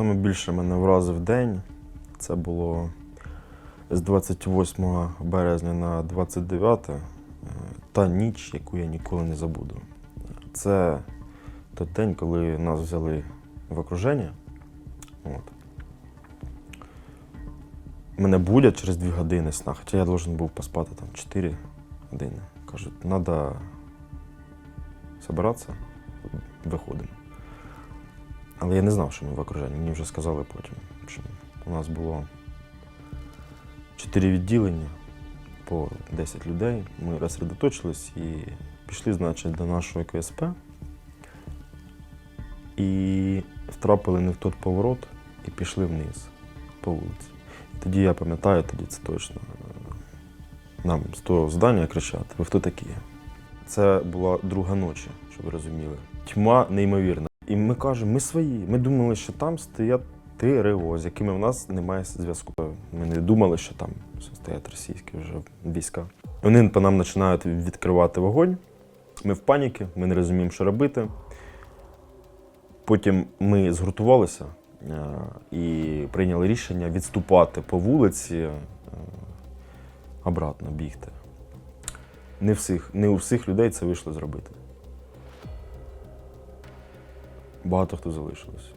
Саме більше мене вразив день. Це було з 28 березня на 29 е, та ніч, яку я ніколи не забуду. Це той день, коли нас взяли в окруження. От. Мене будять через 2 години сна, хоча я должен був поспати там 4 години. Кажуть, треба збиратися, виходимо. Але я не знав, що ми в окруженні. Мені вже сказали потім, що у нас було чотири відділення по 10 людей. Ми розсередоточились і пішли, значить, до нашого КСП. І втрапили не в той поворот і пішли вниз по вулиці. Тоді я пам'ятаю, тоді це точно. е, Нам з того здання кричати: ви хто такі? Це була друга ночі, щоб ви розуміли. Тьма неймовірна. І ми кажемо, ми свої. Ми думали, що там стоять ТРО, з якими в нас немає зв'язку. Ми не думали, що там стоять російські вже війська. Вони по нам починають відкривати вогонь. Ми в паніці, ми не розуміємо, що робити. Потім ми згуртувалися е, і прийняли рішення відступати по вулиці, е, обратно бігти. Не, всіх, не у всіх людей це вийшло зробити. Багато хто залишилось.